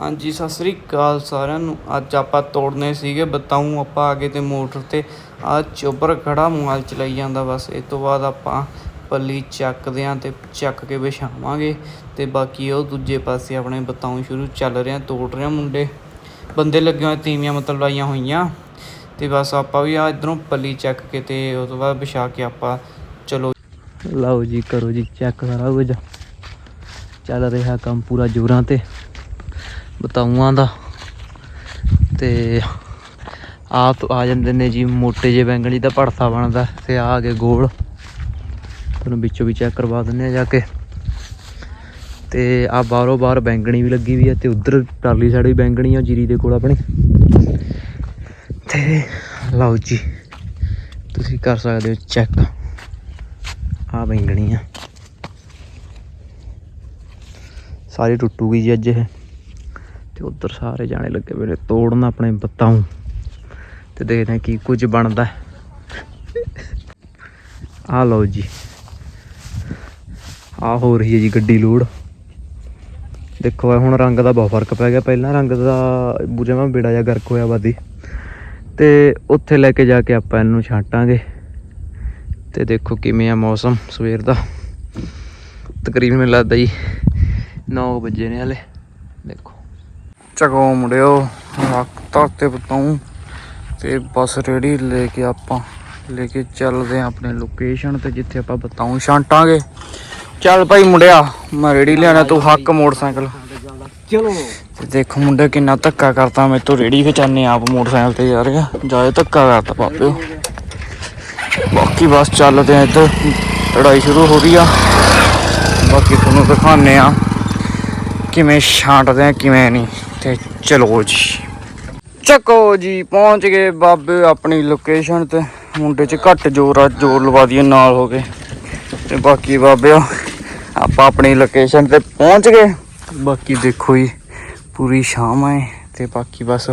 ਹਾਂਜੀ, ਸਤਿ ਸ੍ਰੀ ਅਕਾਲ ਸਾਰਿਆਂ ਨੂੰ। ਅੱਜ ਆਪਾਂ ਤੋੜਨੇ ਸੀਗੇ, ਬਤਾਊ ਆਪਾਂ ਆ ਗਏ ਤੇ ਮੋਟਰ ਤੇ। ਆ ਚੋਬਰ ਖੜਾ ਮੋਬਾਈਲ ਚਲਾਈ ਜਾਂਦਾ, ਬਸ ਇਸ ਤੋਂ ਬਾਅਦ ਆਪਾਂ ਪੱਲੀ ਚੱਕਦੇ ਆਂ ਤੇ ਚੱਕ ਕੇ ਵਿਛਾਵਾਂਗੇ। ਤੇ ਬਾਕੀ ਉਹ ਦੂਜੇ ਪਾਸੇ ਆਪਣੇ ਬਤਾਊ ਸ਼ੁਰੂ ਚੱਲ ਰਿਹਾ, ਤੋੜ ਰਿਹਾ ਮੁੰਡੇ। ਬੰਦੇ ਲੱਗੇ ਹੋਏ ਤੀਵੀਆਂ ਮਤਲਬ ਲਾਈਆਂ ਹੋਈਆਂ। ਤੇ ਬਸ ਆਪਾਂ ਵੀ ਆ ਇਧਰੋਂ ਪੱਲੀ ਚੱਕ ਕੇ ਤੇ ਉਸ ਤੋਂ ਬਾਅਦ ਵਿਛਾ ਕੇ ਆਪਾਂ ਚਲੋ। ਲਓ ਜੀ, ਕਰੋ ਜੀ, ਚੈੱਕ ਸਾਰਾ ਕੁਝ। ਚੱਲ ਰਿਹਾ ਕੰਮ ਪੂਰਾ ਜੋਰਾਂ ਤੇ। ਬਤਾਊਆਂ ਦਾ। ਤੇ ਆਪ ਆ ਜਾਂਦੇ ਨੇ ਜੀ, ਮੋਟੇ ਜੇ ਬੈਂਗਣੀ ਜਿਹਦਾ ਭੜਥਾ ਬਣਦਾ ਤੇ ਆ ਆ ਕੇ ਗੋਲ। ਤੁਹਾਨੂੰ ਵਿੱਚੋਂ ਵੀ ਚੈੱਕ ਕਰਵਾ ਦਿੰਦੇ ਆ ਜਾ ਕੇ। ਤੇ ਆ ਬਾਹਰੋਂ ਬਾਹਰ ਬੈਂਗਣੀ ਵੀ ਲੱਗੀ ਵੀ ਹੈ ਤੇ ਉਧਰ ਟਰਾਲੀ ਸਾਈਡ ਵੀ ਬੈਂਗਣੀ ਆ ਜੀਰੀ ਦੇ ਕੋਲ ਆਪਣੀ। ਤੇ ਲਓ ਜੀ, ਤੁਸੀਂ ਕਰ ਸਕਦੇ ਹੋ ਚੈੱਕ ਆ ਬੈਂਗਣੀ ਆ ਸਾਰੀ ਟੁੱਟੂਗੀ ਜੀ ਅੱਜ ਇਹ। ਤੇ ਉਧਰ ਸਾਰੇ ਜਾਣੇ ਲੱਗੇ ਵੇਲੇ ਤੋੜਨ ਆਪਣੇ ਬਤਾਉ ਤੇ ਦੇਖਦੇ ਹਾਂ ਕੀ ਕੁਝ ਬਣਦਾ ਆ ਲਓ ਜੀ। ਆ ਹੋ ਰਹੀ ਹੈ ਜੀ ਗੱਡੀ ਲੋਡ। ਦੇਖੋ ਹੁਣ ਰੰਗ ਦਾ ਬਹੁਤ ਫ਼ਰਕ ਪੈ ਗਿਆ। ਪਹਿਲਾਂ ਰੰਗ ਦਾ ਬੁਝੇ ਮੈਂ ਬੇੜਾ ਜਿਹਾ ਗਰਕ ਹੋਇਆ ਵਾਦੀ ਤੇ ਉੱਥੇ ਲੈ ਕੇ ਜਾ ਕੇ ਆਪਾਂ ਇਹਨੂੰ ਛਾਂਟਾਂਗੇ। ਤੇ ਦੇਖੋ ਕਿਵੇਂ ਆ ਮੌਸਮ ਸਵੇਰ ਦਾ। ਤਕਰੀਬਨ ਮੈਨੂੰ ਲੱਗਦਾ ਜੀ 9 ਵਜੇ ਨੇ ਹਲੇ। ਦੇਖੋ। ਚਗੋ ਮੁੰਡਿਓ ਵਕਤ ਤੇ ਬਤਾਉ ਤੇ ਬਸ ਰੇੜੀ ਲੈ ਕੇ ਆਪਾਂ ਲੈ ਕੇ ਚੱਲਦੇ ਆਂ ਆਪਣੇ ਲੋਕੇਸ਼ਨ ਤੇ ਜਿੱਥੇ ਆਪਾਂ ਬਤਾਉ ਛਾਂਟਾਂਗੇ। ਚੱਲ ਭਾਈ ਮੁੰਡਿਆ ਮੈਂ ਰੇੜੀ ਲਿਆਣਾ ਤੂੰ ਹੱਕ ਮੋਟਰਸਾਈਕਲ। ਚਲੋ। ਤੇ ਦੇਖੋ ਮੁੰਡੇ ਕਿੰਨਾ ਧੱਕਾ ਕਰਤਾ ਮੇਰੇ ਤੋਂ ਰੇੜੀ ਖਿਚਾਨੇ ਆਪ ਮੋਟਰਸਾਈਕਲ ਤੇ ਜਾ ਰਿਹਾ ਜਾਏ ਧੱਕਾ ਕਰਤਾ ਬਾਪਿਓ ਬਾਕੀ ਬਸ ਚੱਲਦੇ ਆ ਇੱਧਰ ਲੜਾਈ ਸ਼ੁਰੂ ਹੋ ਰਹੀ ਆ। ਬਾਕੀ ਤੁਹਾਨੂੰ ਦਿਖਾਣੇ ਆ ਕਿਵੇਂ ਛਾਂਟਦੇ ਆ ਕਿਵੇਂ ਨਹੀਂ। ਚਲੋ ਜੀ। ਚੱਕੋ ਜੀ ਪਹੁੰਚ ਗਏ ਬਾਬੇ ਆਪਣੀ ਲੋਕੇਸ਼ਨ ਤੇ। ਮੁੰਡੇ 'ਚ ਘੱਟ ਜ਼ੋਰ ਆ ਜ਼ੋਰ ਲਵਾ ਦਈਏ ਨਾਲ ਹੋ ਗਏ ਤੇ ਬਾਕੀ ਬਾਬਿਓ ਆਪਾਂ ਆਪਣੀ ਲੋਕੇਸ਼ਨ ਤੇ ਪਹੁੰਚ ਗਏ। ਬਾਕੀ ਦੇਖੋ ਜੀ ਪੂਰੀ ਸ਼ਾਮ ਹੈ ਤੇ ਬਾਕੀ ਬਸ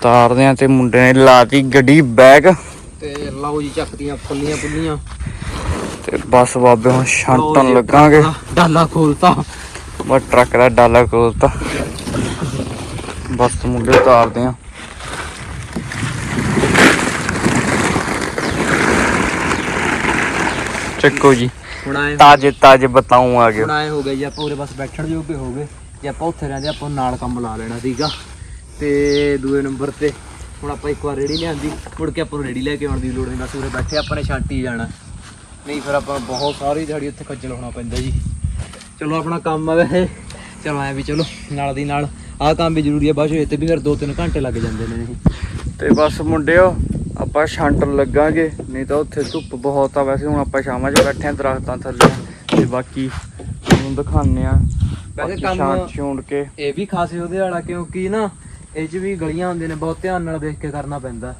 ਤਾਰਦੇ ਆ ਤੇ ਮੁੰਡੇ ਨੇ ਲਾਤੀ ਗੱਡੀ ਬੈਗ ਤੇ ਲਓ ਜੀ ਚੱਕਦੀਆਂ ਫੁੱਲੀਆਂ ਫੁੱਲੀਆਂ। ਤੇ ਬਸ ਬਾਬੇ ਹੁਣ ਛਾਂਟਣ ਲੱਗਾਂਗੇ। ਡਾਲਾ ਖੋਲਤਾ। ਬਸ ਟਰੱਕ ਦਾ ਡਾਲਾ ਖੋਲਤਾ। ਬਸ ਮੁੰਡੇ ਉਤਾਰਦੇ ਆ। ਚੱਕੋ ਜੀ। ਤਾਜੇ ਤਾਜੇ ਬਤਾਉ ਆ ਗਏ। ਹੁਣ ਆਏ ਹੋ ਗਏ ਜੀ ਆਪਾਂ ਉਰੇ ਬਸ ਬੈਠਣ ਜੋਗੇ ਹੋ ਗਏ। ਜੇ ਆਪਾਂ ਉੱਥੇ ਰਹਿੰਦੇ ਆਪਾਂ ਨਾਲ ਕੰਮ ਲਾ ਲੈਣਾ ਸੀਗਾ। ਤੇ ਦੂਏ ਨੰਬਰ ਤੇ ਹੁਣ ਆਪਾਂ ਇੱਕ ਵਾਰ ਰੇੜੀ ਲਿਆਂਦੀ। ਮੁੜ ਕੇ ਆਪਾਂ ਨੂੰ ਰੇੜੀ ਲੈ ਕੇ ਆਉਣ ਦੀ ਲੋੜ ਨਹੀਂ ਬਸ ਉਰੇ ਬੈਠੇ ਆਪਾਂ ਨੇ ਛਾਂਟੀ ਜਾਣਾ। ਨਹੀਂ ਫਿਰ ਆਪਾਂ ਨੂੰ ਬਹੁਤ ਸਾਰੀ ਦਿਹਾੜੀ ਉੱਥੇ ਖੱਜਲ ਹੋਣਾ ਪੈਂਦਾ ਜੀ। ਚਲੋ ਆਪਣਾ ਕੰਮ ਆ ਵੈਸੇ। ਚਲੋ ਐ ਵੀ ਚਲੋ ਨਾਲ ਦੀ ਨਾਲ। ਆਹ ਕੰਮ ਵੀ ਜ਼ਰੂਰੀ ਹੈ ਬਾਅਦ ਚੋਂ ਇਹ ਤੇ ਵੀ ਫਿਰ 2-3 ਘੰਟੇ ਲੱਗ ਜਾਂਦੇ ਨੇ ਇਹ। ਤੇ ਬਸ ਮੁੰਡਿਓ ਆਪਾਂ ਛਾਂਟਣ ਲੱਗਾਂਗੇ ਨਹੀਂ ਤਾਂ ਉੱਥੇ ਧੁੱਪ ਬਹੁਤ ਆ ਵੈਸੇ ਹੁਣ ਆਪਾਂ ਸ਼ਾਮਾਂ 'ਚ ਬੈਠੇ ਆਂ ਦਰਖਤਾਂ ਥੱਲੇ ਤੇ ਬਾਕੀ ਤੁਹਾਨੂੰ ਦਿਖਾਉਂਦੇ ਆ ਵੈਸੇ ਕੰਮ- ਛੂੰਟ ਕੇ। ਇਹ ਵੀ ਖਾਸੇ ਉਹਦੇ ਵਾਲਾ ਕਿਉਂਕਿ ਨਾ ਇਹ 'ਚ ਵੀ ਗਲੀਆਂ ਹੁੰਦੇ ਨੇ ਬਹੁਤ ਧਿਆਨ ਨਾਲ ਦੇਖ ਕੇ ਕਰਨਾ ਪੈਂਦਾ।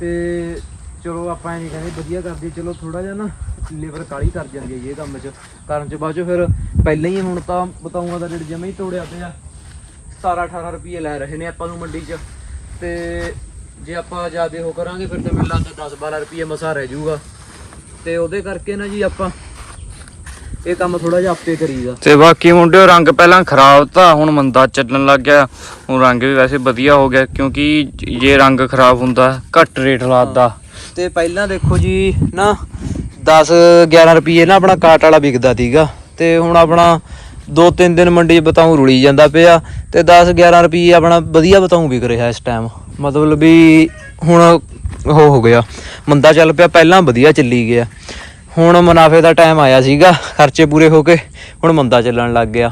ਤੇ ਚਲੋ ਆਪਾਂ ਇਹ ਨਹੀਂ ਕਹਿੰਦੇ ਵਧੀਆ ਕਰਦੇ ਚਲੋ ਥੋੜਾ ਜਿਹਾ ਨਾ ਲੇਬਰ ਕਾਲੀ ਕਰ ਜਾਂਦੀ ਹੈ ਇਹ ਕੰਮ 'ਚ। ਕਰਨ 'ਚ ਬਾਅਦ 'ਚੋਂ ਫਿਰ ਪਹਿਲਾਂ ਹੀ ਹੁਣ ਤਾਂ ਬਤਾਉਂਗਾ ਦਾ ਰੇਟ ਜਮਾ ਹੀ ਤੋੜਿਆ ਪਿਆ। 17 18 ਰੁਪਏ ਲੈ ਰਹੇ ਨੇ ਆਪਾਂ ਨੂੰ ਮੰਡੀ 'ਚ। ਤੇ ਜੇ ਆਪਾਂ ਜ਼ਿਆਦੇ ਹੋ ਕਰਾਂਗੇ ਫਿਰ ਤਾਂ ਮੈਨੂੰ ਲੱਗਦਾ 10 12 ਰੁਪਏ ਮਸਾ ਰਹਿ ਜਾਊਗਾ। ਤੇ ਉਹਦੇ ਕਰਕੇ ਨਾ ਜੀ ਆਪਾਂ ਇਹ ਕੰਮ ਥੋੜਾ ਜਿਹਾ ਆਪੇ ਕਰੀਦਾ। ਤੇ ਬਾਕੀ ਮੁੰਡਿਓ ਰੰਗ ਪਹਿਲਾਂ ਖਰਾਬ ਤਾਂ ਹੁਣ ਮੰਦਾ ਚੱਲਣ ਲੱਗ ਗਿਆ। ਹੁਣ ਰੰਗ ਵੀ ਵੈਸੇ ਵਧੀਆ ਹੋ ਗਿਆ ਕਿਉਂਕਿ ਜੇ ਰੰਗ ਖਰਾਬ ਹੁੰਦਾ ਘੱਟ ਰੇਟ ਲਾਦਾ। ਤੇ ਪਹਿਲਾਂ ਦੇਖੋ ਜੀ ਨਾ 10 11 ਰੁਪਏ ਨਾ ਆਪਣਾ ਕਾਟ ਵਾਲਾ ਵਿਕਦਾ ਸੀਗਾ। ਤੇ ਹੁਣ ਆਪਣਾ 2-3 ਦਿਨ ਮੰਡੀ 'ਚ ਬਤਾਉ ਰੁਲੀ ਜਾਂਦਾ ਪਿਆ ਤੇ 10 11 ਰੁਪਏ ਆਪਣਾ ਵਧੀਆ ਬਤਾਉ ਵਿਕ ਰਿਹਾ ਇਸ ਟਾਈਮ ਮਤਲਬ ਵੀ ਹੁਣ ਉਹ ਹੋ ਗਿਆ। ਮੰਦਾ ਚੱਲ ਪਿਆ, ਪਹਿਲਾਂ ਵਧੀਆ ਚੱਲੀ ਗਿਆ। ਹੁਣ ਮੁਨਾਫੇ ਦਾ ਟਾਈਮ ਆਇਆ ਸੀਗਾ, ਖਰਚੇ ਪੂਰੇ ਹੋ ਕੇ ਹੁਣ ਮੰਦਾ ਚੱਲਣ ਲੱਗ ਗਿਆ।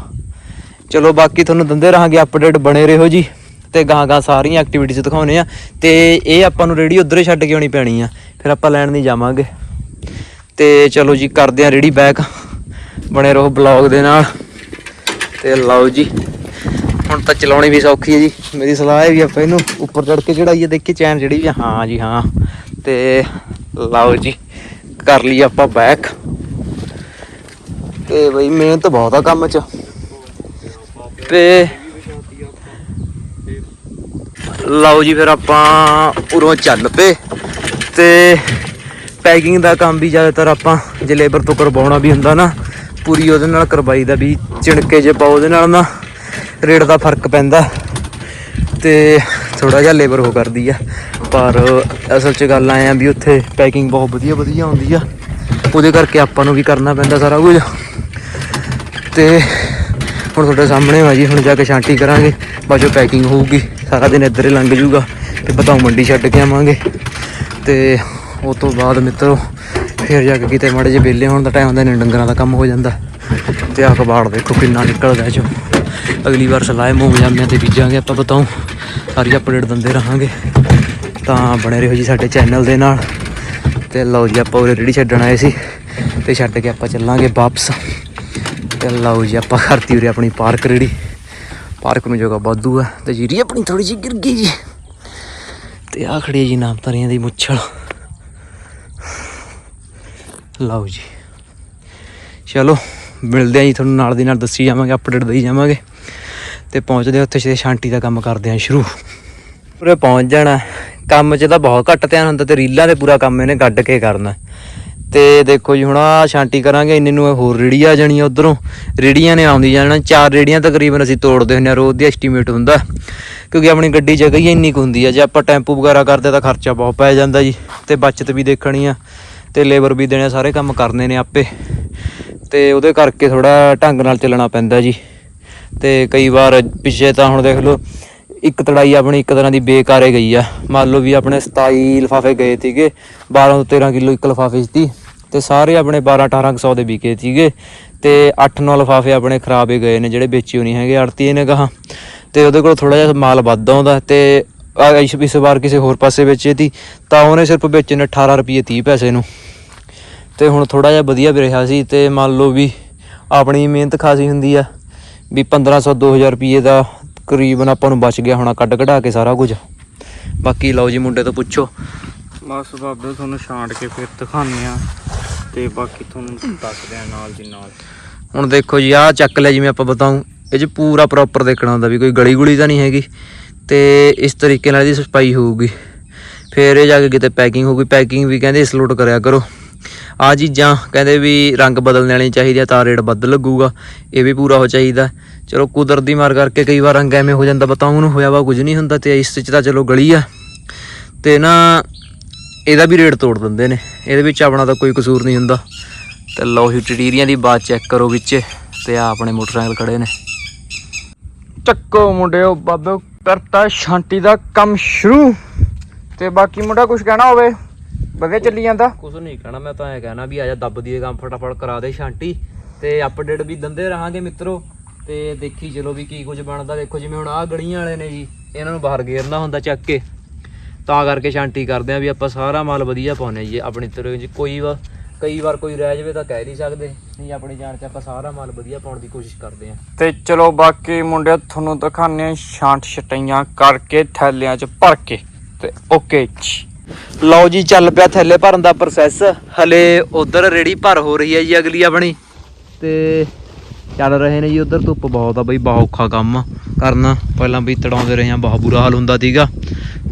ਚਲੋ ਬਾਕੀ ਤੁਹਾਨੂੰ ਦਿੰਦੇ ਰਹਾਂਗੇ ਅਪਡੇਟ ਬਣੇ ਰਹੋ ਜੀ। ਤੇ ਗਾਂ ਗਾਂ ਸਾਰੀਆਂ ਐਕਟੀਵਿਟੀਜ਼ ਦਿਖਾਉਣੇ ਆ ਤੇ ਇਹ ਆਪਾਂ ਨੂੰ ਰੇੜੀ ਉਧਰ ਹੀ ਛੱਡ ਕੇ ਆਉਣੀ ਪੈਣੀ ਆ। ਫਿਰ ਆਪਾਂ ਲੈਣ ਨਹੀਂ ਜਾਵਾਂਗੇ। ਤੇ ਚਲੋ ਜੀ, ਕਰਦੇ ਆ ਰੇੜੀ ਬੈਕ ਬਣੇ ਰਹੋ ਬਲੌਗ ਦੇ ਨਾਲ। ਤੇ ਲਓ ਜੀ, ਹੁਣ ਤਾਂ ਚਲਾਉਣੀ ਵੀ ਸੌਖੀ ਹੈ ਜੀ। ਮੇਰੀ ਸਲਾਹ ਹੈ ਵੀ ਆਪਾਂ ਇਹਨੂੰ ਉੱਪਰ ਚੜ ਕੇ ਚੜਾਈਏ ਦੇਖੀ ਚੈਨ ਜਿਹੜੀ ਵੀ ਹਾਂ ਜੀ, ਹਾਂ। ਤੇ ਲਓ ਜੀ, ਕਰ ਲਈ ਆਪਾਂ ਬੈਕ ਤੇ ਬਈ ਮਿਹਨਤ ਬਹੁਤ ਆ ਕੰਮ 'ਚ। ਤੇ ਲਓ ਜੀ, ਫਿਰ ਆਪਾਂ ਉਰੋਂ ਚੱਲ ਪਏ। ਤੇ ਪੈਕਿੰਗ ਦਾ ਕੰਮ ਵੀ ਜ਼ਿਆਦਾਤਰ ਆਪਾਂ ਜੇ ਲੇਬਰ ਤੋਂ ਕਰਵਾਉਣਾ ਵੀ ਹੁੰਦਾ ਨਾ ਪੂਰੀ ਉਹਦੇ ਨਾਲ ਕਰਵਾਈ ਦਾ ਵੀ ਚਿਣਕੇ ਜੇ ਪਾਓ ਉਹਦੇ ਨਾਲ ਨਾ, ਰੇਟ ਦਾ ਫ਼ਰਕ ਪੈਂਦਾ। ਤੇ ਥੋੜਾ ਜਿਹਾ ਲੇਬਰ ਹੋ ਕਰਦੀ ਆ। ਪਰ ਅਸਲ 'ਚ ਗੱਲ ਆਏ ਆ ਵੀ ਉੱਥੇ ਪੈਕਿੰਗ ਬਹੁਤ ਵਧੀਆ ਵਧੀਆ ਹੁੰਦੀ ਆ। ਉਹਦੇ ਕਰਕੇ ਆਪਾਂ ਨੂੰ ਵੀ ਕਰਨਾ ਪੈਂਦਾ ਸਾਰਾ ਕੁਝ। ਤੇ ਹੁਣ ਤੁਹਾਡੇ ਸਾਹਮਣੇ ਆ ਜੀ, ਹੁਣ ਜਾ ਕੇ ਛਾਂਟੀ ਕਰਾਂਗੇ। ਬਾਅਦ ਚੋਂ ਪੈਕਿੰਗ ਹੋਊਗੀ, ਸਾਰਾ ਦਿਨ ਇੱਧਰ ਹੀ ਲੰਘ ਜੂਗਾ। ਤੇ ਬਤਾਉ ਮੰਡੀ ਛੱਡ ਕੇ ਆਵਾਂਗੇ। ਤੇ ਉਸ ਤੋਂ ਬਾਅਦ ਮਿੱਤਰੋ ਫਿਰ ਜਾ ਕੇ ਕਿਤੇ ਮਾੜੇ ਜੇ ਵਿਹਲੇ ਹੋਣ ਦਾ ਟਾਈਮ ਹੁੰਦਾ ਨੇ ਡੰਗਰਾਂ ਦਾ ਕੰਮ ਹੋ ਜਾਂਦਾ। ਤੇ ਆਹ ਕਬਾੜ ਦੇਖੋ ਕਿੰਨਾ ਨਿਕਲਦਾ ਇਹ ਚੋਂ। ਅਗਲੀ ਵਾਰ ਸਲਾਏ ਮੂੰਗ ਜਾਂਦੇ ਤੇ ਬੀਜਾਂਗੇ, ਆਪਾਂ ਬਤਾਉ ਸਾਰੀ ਅਪਡੇਟ ਦਿੰਦੇ ਰਹਾਂਗੇ। ਤਾਂ ਬਣੇ ਰਹੋ ਜੀ ਸਾਡੇ ਚੈਨਲ ਦੇ ਨਾਲ। ਤੇ ਲਓ ਜੀ, ਆਪਾਂ ਉਰੇ ਰੇੜੀ ਛੱਡਣ ਆਏ ਸੀ। ਤੇ ਛੱਡ ਕੇ ਆਪਾਂ ਚੱਲਾਂਗੇ ਵਾਪਸ। ਤੇ ਲਓ ਜੀ, ਆਪਾਂ ਕਰਤੀ ਉਰੇ ਆਪਣੀ ਪਾਰਕ ਰੇੜੀ ਪਾਰਕ ਨੂੰ ਜਗ੍ਹਾ ਵਾਧੂ ਹੈ ਤੇ ਜੀਰੀ ਆਪਣੀ ਥੋੜੀ ਜਿਹੀ ਗਿਰ ਗਈ ਜੀ। ਤੇ ਆ ਖੜੀ ਹੈ ਜੀ ਨਾਮਤਾਰੀਆਂ ਦੀ ਮੁੱਛਲ। ਲਓ ਜੀ। ਚਲੋ, ਮਿਲਦੇ ਆ ਜੀ ਤੁਹਾਨੂੰ ਨਾਲ ਦੀ ਨਾਲ, ਦੱਸੀ ਜਾਵਾਂਗੇ ਅਪਡੇਟ ਦੇਈ ਜਾਵਾਂਗੇ। ਤੇ ਪਹੁੰਚਦੇ ਹਾਂ ਉੱਥੇ ਛੇ ਸ਼ਾਂਤੀ ਦਾ ਕੰਮ ਕਰਦੇ ਆ ਸ਼ੁਰੂ। ਪੂਰੇ ਪਹੁੰਚ ਜਾਣਾ। ਕੰਮ 'ਚ ਤਾਂ ਬਹੁਤ ਘੱਟ ਧਿਆਨ ਹੁੰਦਾ ਤੇ ਰੀਲਾਂ ਦੇ ਪੂਰਾ ਕੰਮ ਇਹਨੇ ਕੱਢ ਕੇ ਕਰਨਾ। ਤੇ ਦੇਖੋ ਜੀ, ਹੁਣ ਆ ਸ਼ਾਂਤੀ ਕਰਾਂਗੇ, ਇੰਨੇ ਨੂੰ ਹੋਰ ਰੇੜੀ ਆ ਜਾਣੀ ਉਧਰੋਂ। ਰੇੜੀਆਂ ਨੇ ਆਉਂਦੀ ਜਾਣਾ। ਚਾਰ ਰੇੜੀਆਂ ਤਕਰੀਬਨ ਅਸੀਂ ਤੋੜਦੇ ਹੁੰਦੇ ਆ ਰੋਜ਼ ਦੀ ਐਸਟੀਮੇਟ ਹੁੰਦਾ। ਕਿਉਂਕਿ ਆਪਣੀ ਗੱਡੀ ਜਗ੍ਹਾ ਹੀ ਇੰਨੀ ਕੁ ਹੁੰਦੀ ਆ। ਜੇ ਆਪਾਂ ਟੈਂਪੂ ਵਗੈਰਾ ਕਰਦੇ ਤਾਂ ਖਰਚਾ ਬਹੁਤ ਪੈ ਜਾਂਦਾ ਜੀ। ਤੇ ਬਚਤ ਵੀ ਦੇਖਣੀ ਆ। ਤੇ ਲੇਬਰ ਵੀ ਦੇਣੇ ਆ, ਸਾਰੇ ਕੰਮ ਕਰਨੇ ਨੇ ਆਪੇ। ਤੇ ਉਹਦੇ ਕਰਕੇ ਥੋੜਾ ਢੰਗ ਨਾਲ ਚੱਲਣਾ ਪੈਂਦਾ ਜੀ। ਤੇ ਕਈ ਵਾਰ ਪਿੱਛੇ ਤਾਂ ਹੁਣ ਦੇਖ ਲਓ ਇੱਕ ਤੜਾਈ ਆਪਣੀ ਇੱਕ ਤਰ੍ਹਾਂ ਦੀ ਬੇਕਾਰੇ ਗਈ ਆ। ਮੰਨ ਲਓ ਵੀ ਆਪਣੇ 27 ਲਿਫਾਫੇ ਗਏ ਸੀਗੇ 12 ਤੋਂ 13 ਕਿਲੋ ਇੱਕ ਲਿਫਾਫੇ 'ਚ ਸੀ। ਤੇ ਸਾਰੇ ਆਪਣੇ 12 1800 ਦੇ ਵਿਕੇ ਸੀਗੇ। ਤੇ 8-9 ਲਿਫਾਫੇ ਆਪਣੇ ਖਰਾਬ ਹੀ ਗਏ ਨੇ ਜਿਹੜੇ ਵੇਚੇ ਨਹੀਂ ਹੈਗੇ ਆੜਤੀ ਨੇ ਕਹਾ ਤੇ ਉਹਦੇ ਕੋਲ ਥੋੜਾ ਜਿਹਾ ਮਾਲ ਵੱਧ ਆਉਂਦਾ ਤੇ ਆ ਇਸ ਇਸ ਵਾਰ ਕਿਸੇ ਹੋਰ ਪਾਸੇ ਵੇਚੇ ਤੀ ਤਾਂ ਉਹਨੇ ਸਿਰਫ ਵੇਚੇ ਨੇ 18 ਰੁਪਏ 30 ਪੈਸੇ ਨੂੰ। ਤੇ ਹੁਣ ਥੋੜਾ ਜਿਹਾ ਵਧੀਆ ਵੀ ਰਿਹਾ ਸੀ ਤੇ ਮੰਨ ਲਓ ਵੀ ਆਪਣੀ ਮਿਹਨਤ ਖਾਸੀ ਹੁੰਦੀ ਆ ਵੀ 1500 2000 ਰੁਪਏ ਦਾ ਕਰੀਬਨ ਆਪਾਂ ਨੂੰ ਬਚ ਗਿਆ ਹੋਣਾ ਕੱਢ ਕਢਾ ਕੇ ਸਾਰਾ ਕੁਝ। ਬਾਕੀ ਲਓ ਜੀ ਮੁੰਡੇ ਤੋਂ ਪੁੱਛੋ। ਬਸ ਬਾਬੇ ਤੁਹਾਨੂੰ ਛਾਂਟ ਕੇ ਫਿਰ ਦਿਖਾਉਂਦੇ ਆ ਤੇ ਬਾਕੀ ਤੁਹਾਨੂੰ ਦੱਸਦੇ ਆ ਨਾਲ ਦੀ ਨਾਲ। ਹੁਣ ਦੇਖੋ ਜੀ ਆਹ ਚੱਕ ਲਿਆ ਜਿਵੇਂ ਆਪਾਂ ਬਤਾਉਂ ਇਹ 'ਚ ਪੂਰਾ ਪ੍ਰੋਪਰ ਦੇਖਣਾ ਹੁੰਦਾ ਵੀ ਕੋਈ ਗਲੀ ਗੁਲੀ ਤਾਂ ਨਹੀਂ ਹੈਗੀ। ਤੇ ਇਸ ਤਰੀਕੇ ਨਾਲ ਇਹਦੀ ਸਫ਼ਾਈ ਹੋਊਗੀ। ਫਿਰ ਇਹ ਜਾ ਕੇ ਕਿਤੇ ਪੈਕਿੰਗ ਹੋਊਗੀ। ਪੈਕਿੰਗ ਵੀ ਕਹਿੰਦੇ ਇਸ ਲੋਟ ਕਰਿਆ ਕਰੋ। ਆ ਚੀਜ਼ਾਂ ਕਹਿੰਦੇ ਵੀ ਰੰਗ ਬਦਲਣ ਵਾਲੀ ਚਾਹੀਦੀ ਆ ਤਾਂ ਰੇਟ ਵੱਧ ਲੱਗੂਗਾ। ਇਹ ਵੀ ਪੂਰਾ ਹੋ ਚਾਹੀਦਾ। ਚਲੋ ਕੁਦਰਤੀ ਮਾਰ ਕਰਕੇ ਕਈ ਵਾਰ ਰੰਗ ਐਵੇਂ ਹੋ ਜਾਂਦਾ, ਬਤਾਉਂ ਨੂੰ ਹੋਇਆ ਵਾ ਕੁਝ ਨਹੀਂ ਹੁੰਦਾ ਤੇ ਇਸ 'ਚ ਤਾਂ ਚਲੋ ਗਲੀ ਆ। ਤੇ ਨਾ ਇਹਦਾ ਵੀ ਰੇਟ ਤੋੜ ਦਿੰਦੇ ਨੇ। ਇਹਦੇ ਵਿੱਚ ਆਪਣਾ ਤਾਂ ਕੋਈ ਕਸੂਰ ਨਹੀਂ ਹੁੰਦਾ। ਤੇ ਲਓ ਜੀ ਟਟੀਰੀਆਂ ਦੀ ਬਾਤ ਚੈੱਕ ਕਰੋ ਵਿੱਚ। ਤੇ ਆ ਆਪਣੇ ਮੋਟਰਸਾਈਕਲ ਖੜੇ ਨੇ। ਚੱਕੋ ਮੁੰਡਿਓ ਬਾਬੇ ਕਰਤਾ ਸ਼ਾਂਤੀ ਦਾ ਕੰਮ ਸ਼ੁਰੂ। ਤੇ ਬਾਕੀ ਮੁੰਡਾ ਕੁਝ ਕਹਿਣਾ ਹੋਵੇ? ਵਧੀਆ ਚੱਲੀ ਜਾਂਦਾ। ਕੁਝ ਨਹੀਂ ਕਹਿਣਾ ਮੈਂ ਤਾਂ ਐ ਕਹਿਣਾ ਵੀ ਆ ਜਾ ਦੱਬ ਦੀਏ ਕੰਮ ਫਟਾਫਟ ਕਰਾ ਦੇ ਸ਼ਾਂਤੀ। ਤੇ ਅਪਡੇਟ ਵੀ ਦਿੰਦੇ ਰਹਾਂਗੇ ਮਿੱਤਰੋ। ਤੇ ਦੇਖੀ ਚਲੋ ਵੀ ਕੀ ਕੁਝ ਬਣਦਾ। ਦੇਖੋ ਜਿਵੇਂ ਹੁਣ ਆਹ ਗਲੀਆਂ ਵਾਲੇ ਨੇ ਜੀ ਇਹਨਾਂ ਨੂੰ ਬਾਹਰ ਗੇਰਨਾ ਹੁੰਦਾ ਚੱਕ ਕੇ। ਤਾਂ ਕਰਕੇ ਸ਼ਾਂਤੀ ਕਰਦੇ ਆ ਵੀ ਆਪਾਂ ਸਾਰਾ ਮਾਲ ਵਧੀਆ ਪਾਉਨੇ ਜੀ ਆਪਣੀ ਤਰ੍ਹਾਂ ਜੀ ਕੋਈ ਵਾ ਕਈ ਵਾਰ ਕੋਈ ਰਹਿ ਜਾਵੇ ਤਾਂ ਕਹਿ ਨਹੀਂ ਸਕਦੇ। ਨਹੀਂ, ਆਪਣੀ ਜਾਨ ਚ ਆਪਾਂ ਸਾਰਾ ਮਾਲ ਵਧੀਆ ਪਾਉਣ ਦੀ ਕੋਸ਼ਿਸ਼ ਕਰਦੇ ਆ ਤੇ ਚਲੋ, ਬਾਕੀ ਮੁੰਡਿਓ, ਤੁਹਾਨੂੰ ਦਿਖਾਉਂਦੇ ਆ ਛਾਂਟ ਛਟਾਈਆਂ ਕਰਕੇ ਥੈਲਿਆਂ 'ਚ ਭਰ ਕੇ। ਤੇ ਓਕੇ ਜੀ। ਲਓ ਜੀ, ਚੱਲ ਪਿਆ ਥੈਲੇ ਭਰਨ ਦਾ ਪ੍ਰੋਸੈਸ ਹਲੇ ਉਧਰ ਰੇੜੀ ਭਰ ਹੋ ਰਹੀ ਹੈ ਜੀ ਅਗਲੀ ਆਪਣੀ। ਤੇ ਚੱਲ ਰਹੇ ਨੇ ਜੀ ਉਧਰ ਧੁੱਪ ਬਹੁਤ ਆ ਬਈ ਬਹੁਤ ਔਖਾ ਕੰਮ ਕਰਨਾ। ਪਹਿਲਾਂ ਵੀ ਤੜਾਉਂਦੇ ਰਹੇ ਆ ਬਹੁਤ ਬੁਰਾ ਹਾਲ ਹੁੰਦਾ ਸੀਗਾ।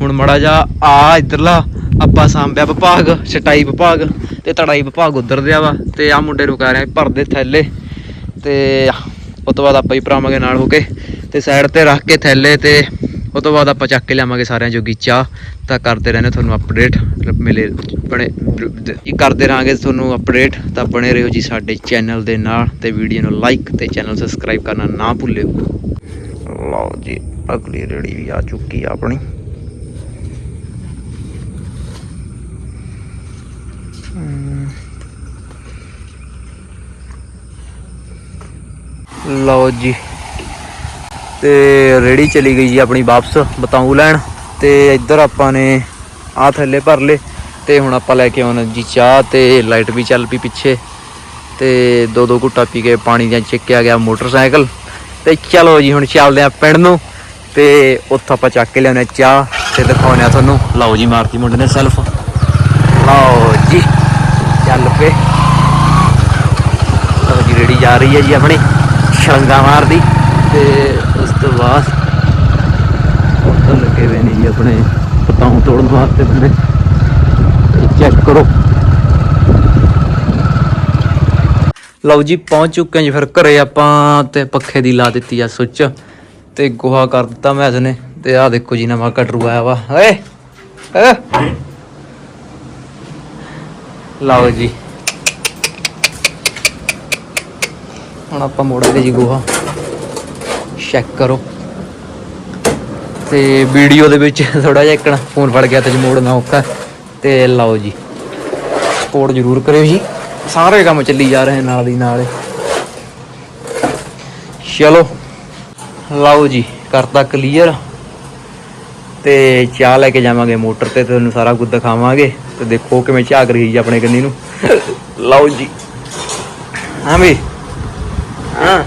ਹੁਣ ਮੜਾ ਜਾ ਆ ਇਧਰਲਾ ਆਪਾਂ ਸਾਂਭਿਆ ਵਿਭਾਗ, ਛਟਾਈ ਵਿਭਾਗ ਤੇ ਤੜਾਈ ਵਿਭਾਗ ਉਧਰ ਦਿਆ ਵਾ ਤੇ ਆ ਮੁੰਡੇ ਨੂੰ ਕਹਿ ਰਹੇ ਭਰਦੇ ਥੈਲੇ ਤੇ ਉਸ ਤੋਂ ਬਾਅਦ ਆਪਾਂ ਹੀ ਭਰਾਵਾਂਗੇ ਨਾਲ ਹੋ ਕੇ ਤੇ ਸਾਈਡ ਤੇ ਰੱਖ ਕੇ ਥੈਲੇ ਤੇ ਉਹ ਤੋਂ ਬਾਅਦ ਆਪਾਂ ਚੱਕ ਕੇ ਲਿਆਵਾਂਗੇ ਸਾਰਿਆਂ ਜੋਗੀ ਚਾਹ, ਤਾਂ ਕਰਦੇ ਰਹਿੰਦੇ ਤੁਹਾਨੂੰ ਅਪਡੇਟ ਮਿਲੇ ਬਣੇ ਇਹ ਕਰਦੇ ਰਹਾਂਗੇ ਤੁਹਾਨੂੰ ਅਪਡੇਟ ਤਾਂ ਬਣੇ ਰਹੋ ਜੀ ਸਾਡੇ ਚੈਨਲ ਦੇ ਨਾਲ ਤੇ ਵੀਡੀਓ ਨੂੰ ਲਾਈਕ ਤੇ ਚੈਨਲ ਸਬਸਕ੍ਰਾਈਬ ਕਰਨਾ ਨਾ ਭੁੱਲਿਓ। ਲਓ ਜੀ, ਅਗਲੀ ਰੇੜੀ ਵੀ ਆ ਚੁੱਕੀ ਆ ਆਪਣੀ। ਲਓ ਜੀ ਤੇ ਰੇੜੀ ਚਲੀ ਗਈ ਜੀ ਆਪਣੀ ਵਾਪਸ ਬਤਾਊ ਲੈਣ। ਤੇ ਇੱਧਰ ਆਪਾਂ ਨੇ ਆ ਥੱਲੇ ਭਰ ਲੇ ਤੇ ਹੁਣ ਆਪਾਂ ਲੈ ਕੇ ਆਉਣਾ ਜੀ ਚਾਹ ਤੇ ਲਾਈਟ ਵੀ ਚੱਲ ਪਈ ਪਿੱਛੇ। ਤੇ ਦੋ ਦੋ ਘੁੱਟਾ ਪੀ ਕੇ ਪਾਣੀ ਜਾਂ ਚੱਕਿਆ ਗਿਆ ਮੋਟਰਸਾਈਕਲ। ਤੇ ਚਲੋ ਜੀ ਹੁਣ ਚੱਲਦੇ ਆ ਪਿੰਡ ਨੂੰ। ਤੇ ਉੱਥੋਂ ਆਪਾਂ ਚੱਕ ਕੇ ਲਿਆਉਣੇ ਚਾਹ ਤੇ ਦਿਖਾਉਣੇ ਆ ਤੁਹਾਨੂੰ। ਲਓ ਜੀ ਮਾਰਤੀ ਮੁੰਡੇ ਨੇ ਸੈਲਫ। ਲਓ ਜੀ, ਚੱਲ ਪਏ। ਲਓ ਜੀ, ਰੇੜੀ ਜਾ ਰਹੀ ਹੈ ਜੀ ਆਪਣੀ। ਛਲੰਗਾ ਮਾਰਦੀ। ਤੇ ਉਸ ਤੋਂ ਬਾਅਦ ਉੱਧਰ ਲੱਗੇ ਹੋਏ ਨੇ ਆਪਣੇ ਪਤਾਉ ਤੋੜਨ ਵਾਸਤੇ ਬੰਦੇ। ਚੈੱਕ ਕਰੋ। ਲਓ ਜੀ, ਪਹੁੰਚ ਚੁੱਕੇ ਜੀ ਫਿਰ ਘਰੇ ਆਪਾਂ ਤੇ ਪੱਖੇ ਦੀ ਲਾ ਦਿੱਤੀ ਆ ਸੁੱਚ। ਤੇ ਗੋਹਾ ਕਰ ਦਿੱਤਾ ਮੈਂ ਨੇ ਤੇ ਆਹ ਦੇਖੋ ਜੀ, ਨਵਾਂ ਕਟਰੂ ਆਇਆ ਵਾ। ਓਏ। ਲਓ ਜੀ। ਹੁਣ ਆਪਾਂ ਮੋੜਾਂਗੇ ਜੀ ਗੋਹਾ। ਚੈੱਕ ਕਰੋ। ਤੇ ਵੀਡੀਓ ਦੇ ਵਿੱਚ ਥੋੜਾ ਜਿਹਾ ਇੱਕਣਾ ਫੋਨ ਫੜ ਗਿਆ ਤੇ ਜੀ ਮੋੜਨਾ ਔਖਾ। ਤੇ ਲਓ ਜੀ ਸਪੋਰਟ ਜ਼ਰੂਰ ਕਰਿਓ ਜੀ। ਸਾਰੇ ਕੰਮ ਚੱਲੀ ਜਾ ਰਹੇ ਨਾਲ ਦੀ ਨਾਲ। ਚਲੋ, ਲਓ ਜੀ, ਕਰਤਾ ਕਲੀਅਰ ਤੇ ਚਾਹ ਲੈ ਕੇ ਜਾਵਾਂਗੇ ਮੋਟਰ ਤੇ ਤੁਹਾਨੂੰ ਸਾਰਾ ਕੁਝ ਦਿਖਾਵਾਂਗੇ। ਤੇ ਦੇਖੋ ਕਿਵੇਂ ਝਾਕ ਰਹੀ ਜੀ ਆਪਣੇ ਕੰਨੀ ਨੂੰ। ਲਓ ਜੀ। ਹਾਂ ਵੀ ਹਾਂ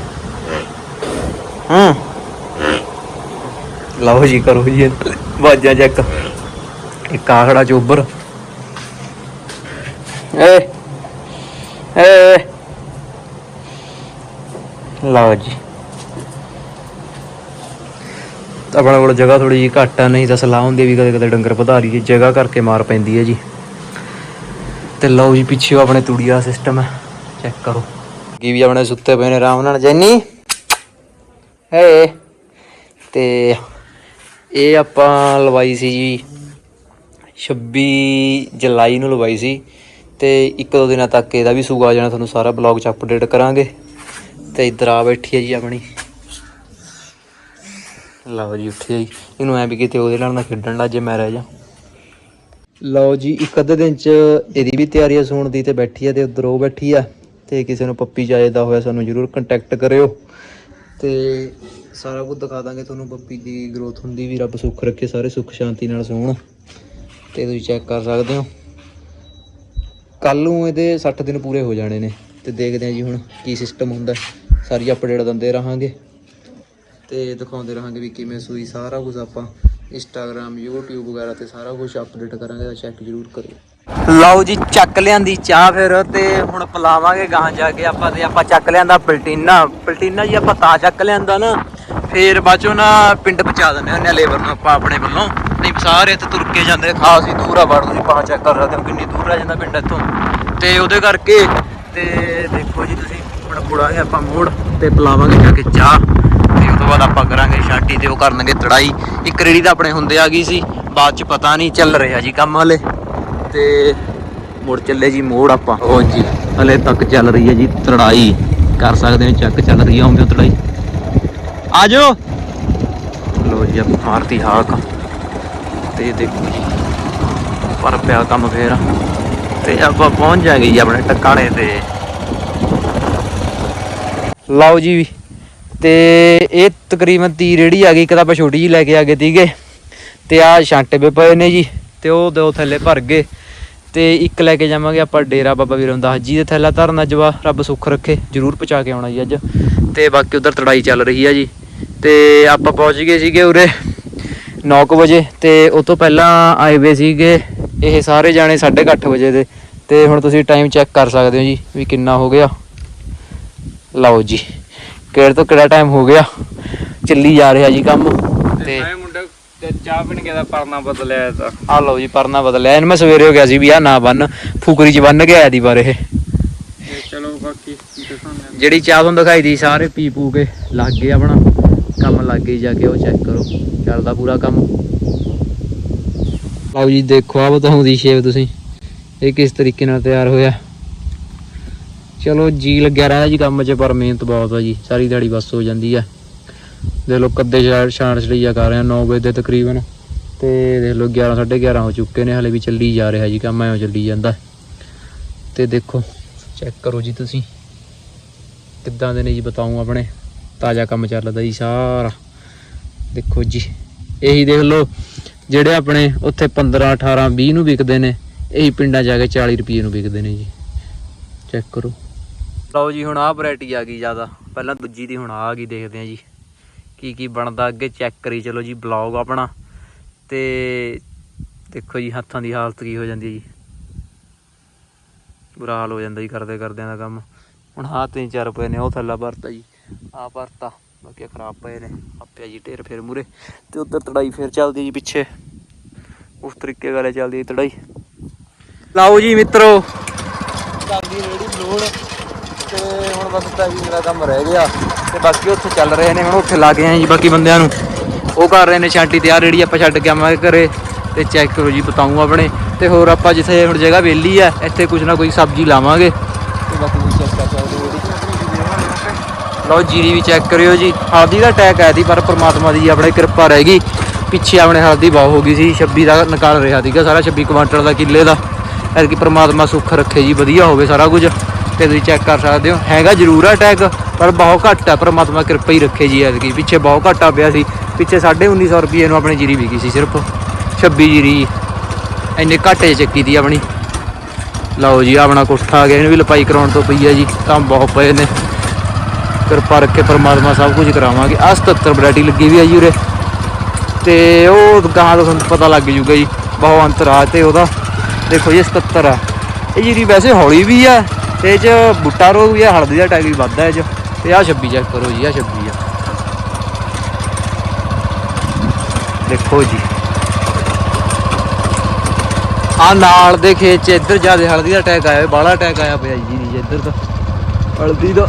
ਹਾਂ। ਲਓ ਜੀ, ਕਰੋ ਜੀ ਬਾਜਾਂ ਚੈੱਕ। ਇੱਕ ਆਖੜਾ ਚੋਬਰ ਏ ਏ। ਲਓ ਜੀ। ਆਪਣੇ ਕੋਲ ਜਗ੍ਹਾ ਥੋੜੀ ਜਿਹੀ ਘੱਟ ਆ, ਨਹੀਂ ਤਾਂ ਸਲਾਹ ਹੁੰਦੀ ਵੀ ਕਦੇ ਕਦੇ ਡੰਗਰ ਵਧਾ ਲਈਏ ਜਗ੍ਹਾ ਕਰਕੇ ਮਾਰ ਪੈਂਦੀ ਹੈ ਜੀ। ਤੇ ਲਓ ਜੀ, ਪਿੱਛੇ ਆਪਣੇ ਤੂੜੀ ਵਾਲਾ ਸਿਸਟਮ ਹੈ ਚੈੱਕ ਕਰੋ। ਕੀ ਵੀ ਆਪਣੇ ਸੁੱਤੇ ਪਏ ਨੇ, ਆਰਾਮ ਨਾਲ, ਜੈਨੀ? ਹੇ। ਤੇ ਇਹ ਆਪਾਂ ਲਵਾਈ ਸੀ ਜੀ 26 ਜੁਲਾਈ ਨੂੰ ਲਵਾਈ ਸੀ ਤੇ ਇੱਕ ਦੋ ਦਿਨਾਂ ਤੱਕ ਇਹਦਾ ਵੀ ਸੂਗਾ ਆ ਜਾਣਾ, ਤੁਹਾਨੂੰ ਸਾਰਾ ਬਲੌਗ ਚ ਅਪਡੇਟ ਕਰਾਂਗੇ। ਤੇ ਇੱਧਰ ਆ ਬੈਠੀ ਹੈ ਜੀ ਆਪਣੀ। ਲਓ ਜੀ ਉੱਠੀ ਜੀ ਇਹਨੂੰ ਐ ਵੀ ਕਿਤੇ ਉਹਦੇ ਨਾਲ ਨਾ ਖੇਡਣ ਲੱਗ ਜੇ, ਮੈਂ ਰਹਿ ਜਾ। ਲਓ ਜੀ, ਇੱਕ ਅੱਧੇ ਦਿਨ ਚ ਇਹਦੀ ਵੀ ਤਿਆਰੀ ਆ ਸੌਣ ਦੀ ਤੇ ਬੈਠੀ ਆ ਤੇ ਉਧਰ ਉਹ ਬੈਠੀ ਆ। ਤੇ ਕਿਸੇ ਨੂੰ ਪੱਪੀ ਚਾਹੀਦਾ ਹੋਇਆ ਸਾਨੂੰ ਜਰੂਰ ਕੰਟੈਕਟ ਕਰਿਓ। ਤੇ ਸਾਰਾ ਕੁਝ ਦਿਖਾ ਦਾਂਗੇ ਤੁਹਾਨੂੰ ਪੱਪੀ ਦੀ ਗਰੋਥ ਹੁੰਦੀ ਵੀ, ਰੱਬ ਸੁੱਖ ਰੱਖੇ, ਸਾਰੇ ਸੁੱਖ ਸ਼ਾਂਤੀ ਨਾਲ ਸੌਣ। ਤੇ ਤੁਸੀਂ ਚੈੱਕ ਕਰ ਸਕਦੇ ਹੋ। ਕੱਲ ਨੂੰ ਇਹਦੇ 60 ਦਿਨ ਪੂਰੇ ਹੋ ਜਾਣੇ ਨੇ, ਤੇ ਦੇਖਦੇ ਹਾਂ ਜੀ ਹੁਣ ਕੀ ਸਿਸਟਮ ਹੁੰਦਾ। ਸਾਰੀ ਅਪਡੇਟ ਦਿੰਦੇ ਰਹਾਂਗੇ। ਤੇ ਦਿਖਾਉਂਦੇ ਰਹਾਂਗੇ ਵੀ ਕਿਵੇਂ ਸੂਈ, ਸਾਰਾ ਕੁਝ ਆਪਾਂ ਇੰਸਟਾਗ੍ਰam YouTube ਵਗੈਰਾ ਤੇ ਸਾਰਾ ਕੁਝ ਅਪਡੇਟ ਕਰਾਂਗੇ, ਤਾਂ ਚੈੱਕ ਜ਼ਰੂਰ ਕਰਿਓ। ਲਓ ਜੀ, ਚੱਕ ਲਿਆਂਦੀ ਚਾਹ ਫਿਰ ਤੇ ਹੁਣ ਪਲਾਵਾਂਗੇ ਗਾਂ ਜਾ ਕੇ ਆਪਾਂ ਤੇ ਆਪਾਂ ਚੱਕ ਲਿਆਂਦਾ ਪਲਟੀਨਾ। ਪਲਟੀਨਾ ਜੀ ਆਪਾਂ ਤਾਂ ਚੱਕ ਲਿਆਂਦਾ ਨਾ, ਫੇਰ ਬਾਚੋ ਨਾ ਪਿੰਡ ਪਹੁੰਚਾ ਦਿੰਦੇ ਹੁੰਦੇ ਆ ਲੇਬਰ ਨੂੰ ਆਪਾਂ ਆਪਣੇ ਵੱਲੋਂ। ਨਹੀਂ, ਸਾਰੇ ਇੱਥੇ ਤੁਰ ਕੇ ਜਾਂਦੇ, ਖਾਸੀ ਦੂਰ ਆ ਵੜ ਤੁਸੀਂ ਪਾ ਚੈੱਕ ਕਰ ਸਕਦੇ ਹੋ ਕਿੰਨੀ ਦੂਰ ਆ ਜਾਂਦਾ ਪਿੰਡ ਇੱਥੋਂ। ਤੇ ਉਹਦੇ ਕਰਕੇ ਤੇ ਦੇਖੋ ਜੀ ਤੁਸੀਂ, ਹੁਣ ਮੁੜਾਂਗੇ ਆਪਾਂ ਮੋੜ ਤੇ ਪਲਾਵਾਂਗੇ ਜਾ ਕੇ ਚਾਹ। ਤੇ ਉਹ ਤੋਂ ਬਾਅਦ ਆਪਾਂ ਕਰਾਂਗੇ ਛਾਟੀ ਤੇ ਉਹ ਕਰਨਗੇ ਤੜਾਈ। ਇੱਕ ਰੇੜੀ ਤਾਂ ਆਪਣੇ ਹੁੰਦੇ ਆ ਗਈ ਸੀ, ਬਾਅਦ ਚ ਪਤਾ ਨਹੀਂ ਚੱਲ ਰਿਹਾ ਜੀ ਕੰਮ ਹਲੇ। ਤੇ ਮੁੜ ਚੱਲੇ ਜੀ ਮੋੜ ਆਪਾਂ। ਉਹ ਜੀ, ਹਲੇ ਤੱਕ ਚੱਲ ਰਹੀ ਹੈ ਜੀ ਤੜਾਈ। ਕਰ ਸਕਦੇ ਹੋ ਚੱਕ ਚੱਲ ਰਹੀ ਹੈ ਆਉਂਦੇ ਤੜਾਈ। ਆ ਜਾਓ ਲੋ ਜੀ, ਆਪਾਂ ਮਾਰਤੀ ਹਾਕ। ਤੇ ਦੇਖੋ ਜੀ, ਪਰ ਪਿਆ ਕੰਮ ਫੇਰ। ਤੇ ਆਪਾਂ ਪਹੁੰਚ ਜਾਗੇ ਜੀ ਆਪਣੇ ਟਿਕਾਣੇ ਤੇ। ਲਓ ਜੀ, ਤੇ ਇਹ ਤਕਰੀਬਨ ਤੀ ਰੇੜੀ ਆ ਗਈ। ਇੱਕ ਤਾਂ ਆਪਾਂ ਛੋਟੀ ਜੀ ਲੈ ਕੇ ਆ ਗਏ ਤੀਗੇ ਤੇ ਆ ਛਾਂਟੇ ਪਏ ਨੇ ਜੀ। ਤੇ ਉਹ ਦੋ ਥੱਲੇ ਭਰ ਗਏ ਤੇ ਇੱਕ ਲੈ ਕੇ ਜਾਵਾਂਗੇ ਆਪਾਂ ਡੇਰਾ ਬਾਬਾ ਵੀਰ ਦਾ ਜੀ ਦੇ ਥੈਲਾ ਧਰਨਾ ਜਵਾ ਰੱਬ ਸੁੱਖ ਰੱਖੇ, ਜਰੂਰ ਪਹੁੰਚਾ ਕੇ ਆਉਣਾ ਜੀ ਅੱਜ। ਤੇ ਬਾਕੀ ਉਧਰ ਤੜਾਈ ਚੱਲ ਰਹੀ ਆ ਜੀ। ਤੇ ਆਪਾਂ ਪਹੁੰਚ ਗਏ ਸੀਗੇ ਉਰੇ 9:00 ਵਜੇ ਤੇ ਉਸ ਤੋਂ ਪਹਿਲਾਂ ਆਏ ਵੇ ਸੀਗੇ ਇਹ ਸਾਰੇ ਜਾਣੇ 8:30 ਵਜੇ ਦੇ। ਤੇ ਹੁਣ ਤੁਸੀਂ ਟਾਈਮ ਚੈੱਕ ਕਰ ਸਕਦੇ ਹੋ ਜੀ ਵੀ ਕਿੰਨਾ ਹੋ ਗਿਆ। ਲਓ ਜੀ, ਕਿਹੜੇ ਤੋਂ ਕਿਹੜਾ ਟਾਈਮ ਹੋ ਗਿਆ। ਚੱਲੀ ਜਾ ਰਿਹਾ ਜੀ ਕੰਮ। ਤੇ ਮੁੰਡਾ ਤੇ ਚਾਹ ਪੀਣ ਗਿਆ ਪਰਨਾ ਬਦਲਿਆ ਤਾਂ। ਆ ਲਓ ਜੀ ਪਰਨਾ ਬਦਲਿਆ। ਇਹਨੂੰ ਮੈਂ ਸਵੇਰੇ ਹੋ ਗਿਆ ਸੀ ਵੀ ਆ ਨਾ ਬੰਨ ਫੁਕਰੀ ਚ ਬੰਨ ਕੇ ਆਇਆ ਦੀ ਬਾਰ ਇਹ। ਤੇ ਚਲੋ ਬਾਕੀ ਦਿਖਾਉਂਦੇ ਜਿਹੜੀ ਚਾਹ ਤੁਹਾਨੂੰ ਦਿਖਾਈ ਦੀ ਸਾਰੇ ਪੀ ਪੂ ਕੇ ਲੱਗ ਗਏ ਆਪਣਾ। ਕੰਮ ਲੱਗ ਗਈ ਜਾ ਕੇ ਉਹ ਚੈੱਕ ਕਰੋ। ਚੱਲਦਾ ਪੂਰਾ ਕੰਮ। ਲਓ ਜੀ ਦੇਖੋ ਆ ਬਤਾਉਂਦੀ ਸ਼ੇਪ ਤੁਸੀਂ। ਇਹ ਕਿਸ ਤਰੀਕੇ ਨਾਲ ਤਿਆਰ ਹੋਇਆ। ਚਲੋ ਜੀ ਲੱਗਿਆ ਰਿਹਾ ਜੀ ਕੰਮ 'ਚ ਪਰ ਮਿਹਨਤ ਬਹੁਤ ਆ ਜੀ। ਸਾਰੀ ਦਿਹਾੜੀ ਬਸ ਹੋ ਜਾਂਦੀ ਆ। ਦੇਖ ਲਓ ਕੱਦੇ ਸ਼ਾਨ ਛਾਣ ਛੜੀਆ ਕਰ ਰਹੇ ਆ 9 ਵਜੇ ਦੇ ਤਕਰੀਬਨ। ਤੇ ਦੇਖ ਲਓ 11 11:30 ਹੋ ਚੁੱਕੇ ਨੇ, ਹਲੇ ਵੀ ਚੱਲੀ ਜਾ ਰਿਹਾ ਜੀ ਕੰਮ ਐਂ ਚੱਲੀ ਜਾਂਦਾ। ਤੇ ਦੇਖੋ, ਚੈੱਕ ਕਰੋ ਜੀ ਤੁਸੀਂ। ਕਿੱਦਾਂ ਦੇ ਨੇ ਜੀ ਬਤਾਉਂ ਆਪਣੇ। ਤਾਜ਼ਾ ਕੰਮ ਚੱਲਦਾ ਜੀ ਸਾਰਾ। ਦੇਖੋ ਜੀ, ਇਹੀ ਦੇਖ ਲਓ, ਜਿਹੜੇ ਆਪਣੇ ਉੱਥੇ 15 18 20 ਨੂੰ ਵਿਕਦੇ ਨੇ, ਇਹੀ ਪਿੰਡਾਂ ਜਾ ਕੇ 40 ਰੁਪਏ ਨੂੰ ਵਿਕਦੇ ਨੇ ਜੀ। ਚੈੱਕ ਕਰੋ। ਲਓ ਜੀ, ਹੁਣ ਆਹ ਵੈਰਾਈਟੀ ਆ ਗਈ ਜ਼ਿਆਦਾ। ਪਹਿਲਾਂ ਦੂਜੀ ਦੀ ਹੁਣ ਆ ਗਈ, ਦੇਖਦੇ ਆ ਜੀ। ਕੀ ਕੀ ਬਣਦਾ, ਅੱਗੇ ਚੈੱਕ ਕਰੀ, ਚਲੋ ਜੀ ਬਲੌਗ ਆਪਣਾ। ਤੇ ਦੇਖੋ ਜੀ, ਹੱਥਾਂ ਦੀ ਹਾਲਤ ਕੀ ਹੋ ਜਾਂਦੀ ਹੈ ਜੀ। ਬੁਰਾ ਹਾਲ ਹੋ ਜਾਂਦਾ ਜੀ, ਕਰਦੇ ਕਰਦਿਆਂ ਦਾ ਕੰਮ। ਹੁਣ ਆਹ ਤਿੰਨ ਚਾਰ ਪਏ ਨੇ, ਉਹ ਥੱਲਾ ਭਰਤਾ ਜੀ, ਆਹ ਭਰਤਾ ਬਾਕੀ ਖਰਾਬ ਪਏ ਨੇ, ਆਪਿਆ ਜੀ ਢੇਰ ਫਿਰ ਮੂਰੇ ਤੇ ਉਧਰ ਤੜਾਈ ਫਿਰ ਚੱਲਦੀ ਜੀ ਪਿੱਛੇ। ਉਸ ਤਰੀਕੇ ਗਾਲੇ ਚੱਲਦੀ ਹੈ ਤੜਾਈ। ਲਾਓ ਜੀ ਮਿੱਤਰੋ, ਚੱਲਦੀ ਰੇੜੀ ਬਲੋੜ ਤੇ ਹੁਣ ਬਸ ਤਾਂ ਜੀ, ਮੇਰਾ ਕੰਮ ਰਹਿ ਗਿਆ। ਤੇ ਬਾਕੀ ਉੱਥੇ ਚੱਲ ਰਹੇ ਨੇ, ਹੁਣ ਉੱਥੇ ਲੱਗ ਗਏ ਆਏ ਜੀ ਬਾਕੀ ਬੰਦਿਆਂ ਨੂੰ। ਉਹ ਕਰ ਰਹੇ ਨੇ ਛਾਂਟੀ ਤਿਆਰ ਆ ਆਪਾਂ ਛੱਡ ਕੇ ਆਵਾਂਗੇ ਘਰੇ ਤੇ ਚੈੱਕ ਕਰੋ ਜੀ ਬਤਾਊ ਆਪਣੇ। ਤੇ ਹੋਰ ਆਪਾਂ ਜਿੱਥੇ ਹੁਣ ਜਗ੍ਹਾ ਵਿਹਲੀ ਆ, ਇੱਥੇ ਕੁਝ ਨਾ ਕੋਈ ਸਬਜ਼ੀ ਲਾਵਾਂਗੇ। ਤੇ ਬਾਕੀ ਤੁਸੀਂ ਚੈੱਕ ਕਰ ਸਕਦੇ ਹੋ ਜੀ ਲਓ ਜੀਰੀ ਵੀ ਚੈੱਕ ਕਰਿਓ ਜੀ। ਹਲਦੀ ਦਾ ਅਟੈਕ ਆਇਆ ਸੀ ਪਰ ਪ੍ਰਮਾਤਮਾ ਦੀ ਆਪਣੇ ਕਿਰਪਾ ਰਹਿ ਗਈ। ਪਿੱਛੇ ਆਪਣੇ ਹਲਦੀ ਬਹੁਤ ਹੋ ਗਈ ਸੀ 26 ਦਾ ਨਿਕਾਲ ਰਿਹਾ ਸੀਗਾ ਸਾਰਾ 26 ਕੁਆਂਟਲ ਦਾ ਕਿੱਲੇ ਦਾ। ਐਤਕੀ ਪਰਮਾਤਮਾ ਸੁੱਖ ਰੱਖੇ ਜੀ, ਵਧੀਆ ਹੋਵੇ ਸਾਰਾ ਕੁਝ। ਤੇ ਤੁਸੀਂ ਚੈੱਕ ਕਰ ਸਕਦੇ ਹੋ। ਹੈਗਾ ਜ਼ਰੂਰ ਆ ਟੈਗ ਪਰ ਬਹੁਤ ਘੱਟ ਆ। ਪਰਮਾਤਮਾ ਕਿਰਪਾ ਹੀ ਰੱਖੇ ਜੀ ਐਤਕੀ। ਪਿੱਛੇ ਬਹੁਤ ਘੱਟ ਆ ਪਿਆ ਸੀ। ਪਿੱਛੇ 1950 ਰੁਪਏ ਨੂੰ ਆਪਣੀ ਜੀਰੀ ਵਿਕੀ ਸੀ ਸਿਰਫ। 26 ਜੀਰੀ। ਇੰਨੇ ਘਾਟੇ ਚੱਕੀ ਦੀ ਆਪਣੀ। ਲਓ ਜੀ, ਆਪਣਾ ਕੋਠਾ ਆ ਗਿਆ। ਇਹਨੂੰ ਵੀ ਲਪਾਈ ਕਰਾਉਣ ਤੋਂ ਪਈ ਆ ਜੀ। ਕੰਮ ਬਹੁਤ ਪਏ ਨੇ। ਕਿਰਪਾ ਰੱਖੇ ਪਰਮਾਤਮਾ, ਸਭ ਕੁਝ ਕਰਾਵਾਂਗੇ। ਆਹ 77 ਵੈਰਾਈਟੀ ਲੱਗੀ ਵੀ ਆ ਜੀ ਉਰੇ। ਤੇ ਉਹ ਗਾਂ ਦਾ ਤੁਹਾਨੂੰ ਪਤਾ ਲੱਗ ਜੂਗਾ ਜੀ। ਬਹੁਤ ਅੰਤਰ ਆ ਤੇ ਉਹਦਾ। ਦੇਖੋ ਜੀ 77 ਆ। ਇਹ ਜੀਰੀ ਵੈਸੇ ਹੌਲੀ ਵੀ ਆ। ਤੇ ਇਹ ਚ ਬੁੱਟਾ ਰੋਗ ਵੀ ਆ ਹਲਦੀ ਦਾ ਟੈਗ ਵੀ ਵੱਧਦਾ ਇਹ ਚ। ਤੇ ਆਹ 26 ਚੈੱਕ ਕਰੋ ਜੀ ਆਹ 26 ਆ। ਦੇਖੋ ਜੀ। ਆ ਨਾਲ ਦੇ ਖੇਤ ਚ ਇੱਧਰ ਜ਼ਿਆਦਾ ਹਲਦੀ ਦਾ ਅਟੈਕ ਆਇਆ ਬਾਲਾ ਅਟੈਕ ਆਇਆ ਪਿਆ ਜੀ ਜੀ ਇੱਧਰ ਤਾਂ। ਹਲਦੀ ਦਾ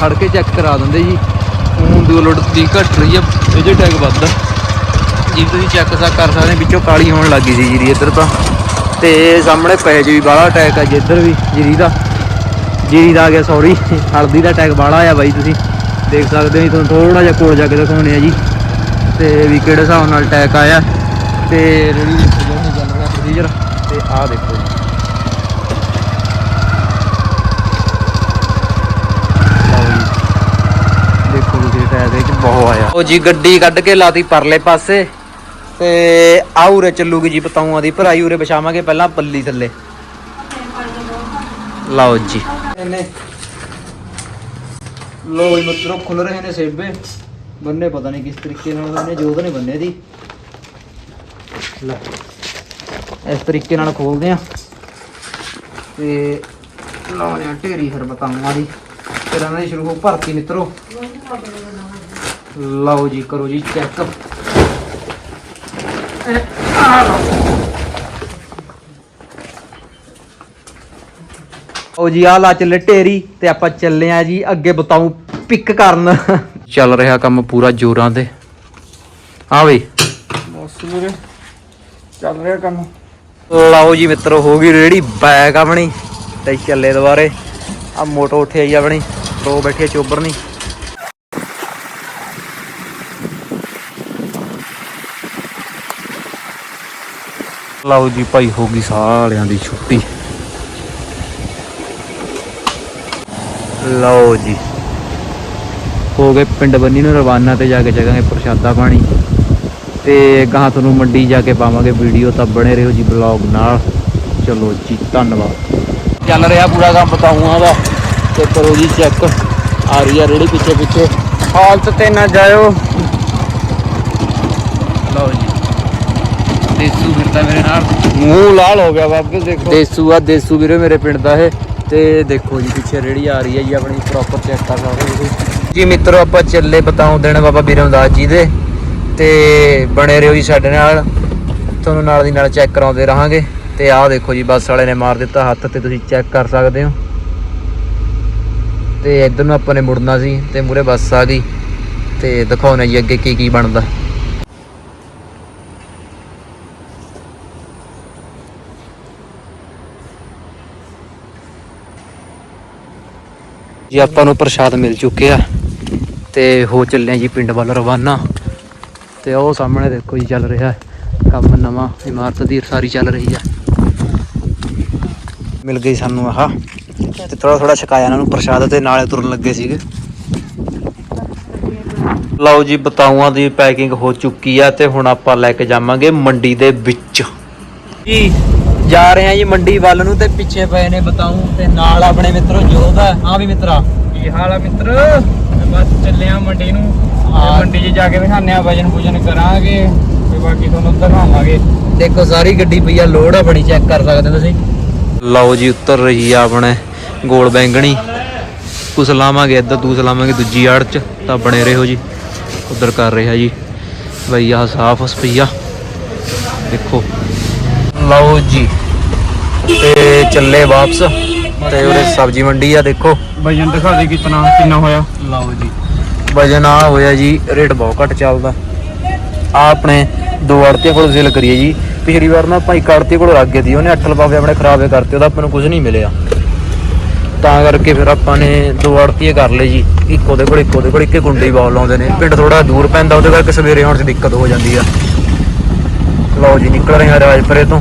ਖੜ ਕੇ ਚੈੱਕ ਕਰਾ ਦਿੰਦੇ ਜੀ। ਹੁਣ ਦੋ ਲੋਡ ਦੀ ਘਟ ਰਹੀ ਆ ਇਹ ਜੇ ਅਟੈਕ ਵੱਧਦਾ। ਜੀ ਤੁਸੀਂ ਚੈੱਕ ਕਰ ਸਕਦੇ ਹੋ, ਵਿੱਚੋਂ ਕਾਲੀ ਹੋਣ ਲੱਗੀ ਸੀ ਜੀਰੀ ਇੱਧਰ ਤਾਂ। ਤੇ ਸਾਹਮਣੇ ਪੈ ਜੀ ਵੀ ਬਾਲਾ ਅਟੈਕ ਆ ਜੀ ਇੱਧਰ ਵੀ ਜੀਰੀ ਦਾ। ਜੀਰੀ ਦਾ ਆ ਗਿਆ ਸੌਰੀ ਹਲਦੀ ਦਾ ਅਟੈਕ ਬਾਲਾ ਆ ਬਾਈ ਤੁਸੀਂ। ਦੇਖ ਸਕਦੇ ਹੋ ਜੀ, ਤੁਹਾਨੂੰ ਥੋੜਾ ਜਿਹਾ ਕੋਲ ਜਾ ਕੇ ਦਿਖਾਉਣੇ ਆ ਜੀ। ਤੇ ਵੀ ਕਿਹੜੇ ਹਿਸਾਬ ਨਾਲ ਅਟੈਕ ਆਇਆ। ਤੇ ਰੇੜੀ ਦੇਖੋ ਜਿਹੜੀ ਚੱਲ ਰਿਹਾ ਪ੍ਰੋਸੀਜਰ ਤੇ ਆਹ ਦੇਖੋ ਜੀ। ਦੇਖੋ ਤੁਸੀਂ ਟਾਇਰ ਦੇ ਵਿੱਚ ਬਹੁਤ ਆਇਆ। ਉਹ ਜੀ ਗੱਡੀ ਕੱਢ ਕੇ ਲਾਤੀ ਪਰਲੇ ਪਾਸੇ। ਤੇ ਆ ਉਰੇ ਚੱਲੂਗੀ ਜੀ ਪਤਾਊਆਂ ਦੀ, ਭਰਾਈ ਉਰੇ ਵਿਛਾਵਾਂਗੇ ਪਹਿਲਾਂ ਪੱਲੀ ਥੱਲੇ। ਲਓ ਜੀ। ਇਹਨੇ ਲੋ ਜੀ ਮਤਲਬ ਖੁੱਲ ਰਹੇ ਨੇ ਸੇਬੇ। ਬੰਨੇ ਪਤਾ ਨਹੀਂ ਕਿਸ ਤਰੀਕੇ ਨਾਲ ਇਹਨੇ ਜੋਧ ਨੇ ਬੰਨੇ ਦੀ। ਲੈ ਇਸ ਤਰੀਕੇ ਨਾਲ ਖੋਲਦੇ ਆ। ਤੇ ਲਾਉਣੇ ਆ ਢੇਰੀ ਫਿਰ ਬਤਾਊਆਂ ਦੀ। ਫਿਰ ਇਹਨਾਂ ਦੀ ਸ਼ੁਰੂ ਹੋ ਭਰਤੀ ਮਿੱਤਰੋ। ਲਓ ਜੀ, ਕਰੋ ਜੀ ਚੈੱਕ ਉਹ ਜੀ ਆ ਲਾ ਚੱਲੇ ਢੇਰੀ ਤੇ ਆਪਾਂ ਚੱਲੇ ਆ ਜੀ ਅੱਗੇ ਬਤਾਉ ਪਿਕ ਕਰਨ। ਚੱਲ ਰਿਹਾ ਕੰਮ ਪੂਰਾ ਜੋਰਾਂ ਤੇ। ਆ ਬਈ। ਬਸ ਵੀਰੇ ਚੱਲ ਰਿਹਾ ਕੰਮ। ਲਓ ਜੀ ਮਿੱਤਰੋ ਹੋ ਗਈ ਰੇੜੀ ਬੈਗ ਆਪਣੀ ਤੇ ਚੱਲੇ ਦੁਬਾਰੇ। ਆ ਮੋਟੋ ਉੱਠਿਆ ਜੀ ਆਪਣੀ ਦੋ ਬੈਠੇ ਚੋਬਰ ਨਹੀਂ ਲਓ ਜੀ ਭਾਈ, ਹੋ ਗਈ ਸਾਰਿਆਂ ਦੀ ਛੁੱਟੀ। ਲਓ ਜੀ। ਹੋ ਗਏ ਪਿੰਡ ਬੰਨੀ ਨੂੰ ਰਵਾਨਾ ਤੇ ਜਾ ਕੇ ਚੱਕਾਂਗੇ ਪ੍ਰਸ਼ਾਦਾ ਪਾਣੀ। ਤੇ ਗਾਂ ਤੁਹਾਨੂੰ ਮੰਡੀ ਜਾ ਕੇ ਪਾਵਾਂਗੇ ਵੀਡੀਓ, ਤਾਂ ਬਣੇ ਰਹੋ ਜੀ ਬਲੌਗ ਨਾਲ। ਚਲੋ ਜੀ, ਧੰਨਵਾਦ। ਚੱਲ ਰਿਹਾ ਪੂਰਾ ਕੰਮ ਬਤਾਉਂਗਾ ਦਾ ਤੇ ਕਰੋ ਜੀ ਚੈੱਕ। ਆ ਰਹੀ ਆ ਰੇੜੀ ਪਿੱਛੇ ਪਿੱਛੇ ਹਾਲਤ ਤੇ ਨਾ ਜਾਇਓ। ਲਓ ਜੀ। ਦੇਸੂ ਫਿਰਦਾ ਮੇਰੇ ਨਾਲ। ਮੂੰਹ ਲਾਲ ਹੋ ਗਿਆ ਬਾਬੇ ਦੇਖੋ। ਦੇਸੂ ਆ ਦੇਸੂ ਵੀਰੇ ਮੇਰੇ ਪਿੰਡ ਦਾ ਇਹ। ਤੇ ਦੇਖੋ ਜੀ ਪਿੱਛੇ ਰੇੜੀ ਆ ਰਹੀ ਹੈ ਜੀ ਆਪਣੀ ਪ੍ਰੋਪਰ ਚੈੱਕ ਕਰ ਸਕਦੇ ਹੋ ਜੀ ਮਿੱਤਰੋ ਆਪਾਂ ਚੱਲੇ ਬਤਾਉਂ ਦੇਣ ਬਾਬਾ ਬੀਰਮਦਾਸ ਜੀ ਦੇ। ਤੇ ਬਣੇ ਰਹੋ ਜੀ ਸਾਡੇ ਨਾਲ। ਤੁਹਾਨੂੰ ਨਾਲ ਦੀ ਨਾਲ ਚੈੱਕ ਕਰਾਉਂਦੇ ਰਹਾਂਗੇ। ਤੇ ਆਹ ਦੇਖੋ ਜੀ ਬੱਸ ਵਾਲੇ ਨੇ ਮਾਰ ਦਿੱਤਾ ਹੱਥ ਤੇ ਤੁਸੀਂ ਚੈੱਕ ਕਰ ਸਕਦੇ ਹੋ। ਤੇ ਇੱਧਰ ਨੂੰ ਆਪਾਂ ਨੇ ਮੁੜਨਾ ਸੀ ਤੇ ਮੂਰੇ ਬੱਸ ਆ ਗਈ। ਤੇ ਦਿਖਾਉਣੇ ਜੀ ਅੱਗੇ ਕੀ ਕੀ ਬਣਦਾ। ਜੀ, ਆਪਾਂ ਨੂੰ ਪ੍ਰਸ਼ਾਦ ਮਿਲ ਚੁੱਕਿਆ ਤੇ ਹੋ ਚੱਲਿਆ ਜੀ, ਪਿੰਡ ਵੱਲ ਰਵਾਨਾ। ਤੇ ਉਹ ਸਾਹਮਣੇ ਦੇਖੋ ਜੀ, ਚੱਲ ਰਿਹਾ ਕੰਮ ਨਵਾਂ, ਇਮਾਰਤ ਦੀ ਸਾਰੀ ਚੱਲ ਰਹੀ ਹੈ। ਮਿਲ ਗਈ ਸਾਨੂੰ ਆਹ। ਤੇ ਥੋੜਾ ਥੋੜਾ ਛਕਾਇਆ ਇਹਨਾਂ ਨੂੰ ਪ੍ਰਸ਼ਾਦ ਤੇ, ਨਾਲੇ ਤੁਰਨ ਲੱਗੇ ਸੀਗੇ। ਲਓ ਜੀ, ਬਤਾਊਆਂ ਦੀ ਪੈਕਿੰਗ ਹੋ ਚੁੱਕੀ ਆ ਤੇ ਹੁਣ ਆਪਾਂ ਲੈ ਕੇ ਜਾਵਾਂਗੇ ਮੰਡੀ ਦੇ ਵਿੱਚ। ਜੀ। ਜਾ ਰਹੇ ਆ ਜੀ ਮੰਡੀ ਵੱਲ ਨੂੰ ਤੇ ਪਿੱਛੇ ਪਏ ਨੇ ਬਤਾਊ ਤੇ ਨਾਲ ਆਪਣੇ ਮਿੱਤਰੋ ਜੋਧ ਆ। ਹਾਂ ਵੀ ਮਿੱਤਰਾ। ਕੀ ਹਾਲ ਆ ਮਿੱਤਰ? ਬਸ ਚੱਲੇ ਆ ਮੰਡੀ ਨੂੰ। ਮੰਡੀ 'ਚ ਜਾ ਕੇ ਦਿਖਾਣੇ ਆ ਵਜਨ ਪੂਜਨ ਕਰਾਂਗੇ ਤੇ ਬਾਕੀ ਤੁਹਾਨੂੰ ਦਿਖਾਵਾਂਗੇ। ਦੇਖੋ ਸਾਰੀ ਗੱਡੀ ਪਈ ਆ ਲੋਡ ਆ ਬੜੀ ਚੈੱਕ ਕਰ ਸਕਦੇ ਤੁਸੀਂ। ਲਓ ਜੀ ਉੱਤਰ ਰਹੀ ਆ ਆਪਣੇ ਗੋਲ ਬੈਂਗਣੀ। ਕੁਛ ਲਾਵਾਂਗੇ ਇੱਧਰ ਦੂਸ ਲਾਵਾਂਗੇ ਦੂਜੀ ਆੜ ਚ ਤਾਂ ਬਣੇ ਰਹੋ ਜੀ। ਉਧਰ ਕਰ ਰਿਹਾ ਜੀ। ਬਈ ਆਹ ਸਾਫ਼ ਸਪਈਆ। ਦੇਖੋ। ਲਓ ਜੀ ਤੇ ਚੱਲੇ ਵਾਪਸ ਤੇ ਉਰੇ ਸਬਜ਼ੀ ਮੰਡੀ ਆ ਦੇਖੋ। ਵਜਨ ਦਿਖਾ ਦੇ ਕਿਤਨਾ ਕਿੰਨਾ ਹੋਇਆ? ਲਓ ਜੀ। ਵਜਨ ਆ ਹੋਇਆ ਜੀ ਰੇਟ ਬਹੁਤ ਘੱਟ ਚੱਲਦਾ। ਆ ਆਪਣੇ ਦੋ ਆੜਤੀਆਂ ਕੋਲ ਸੇਲ ਕਰੀਏ ਜੀ। ਪਿਛਲੀ ਵਾਰ ਨਾ ਭਾਈ ਕਾੜਤੀ ਕੋਲ ਲੱਗ ਗਈ ਸੀ ਉਹਨੇ 8 ਲਫਾਫੇ ਆਪਣੇ ਖਰਾਬੇ ਕਰਤੇ ਉਹਦਾ ਆਪਾਂ ਨੂੰ ਕੁਝ ਨਹੀਂ ਮਿਲਿਆ। ਤਾਂ ਕਰਕੇ ਫਿਰ ਆਪਾਂ ਨੇ ਦੋ ਆੜਤੀਏ ਕਰ ਲਏ ਜੀ ਇੱਕ ਉਹਦੇ ਕੋਲ ਇੱਕ ਉਹਦੇ ਕੋਲ ਇੱਕੇ ਗੁੰਡੇ ਹੀ ਬਾਲ ਲਾਉਂਦੇ ਨੇ। ਪਿੰਡ ਥੋੜਾ ਦੂਰ ਪੈਂਦਾ ਉਹਦੇ ਕਰਕੇ ਸਵੇਰੇ ਆਉਣ 'ਚ ਦਿੱਕਤ ਹੋ ਜਾਂਦੀ ਆ। ਲਓ ਜੀ ਨਿਕਲ ਰਹੇ ਆ ਰਾਜਪੁਰੇ ਤੋਂ।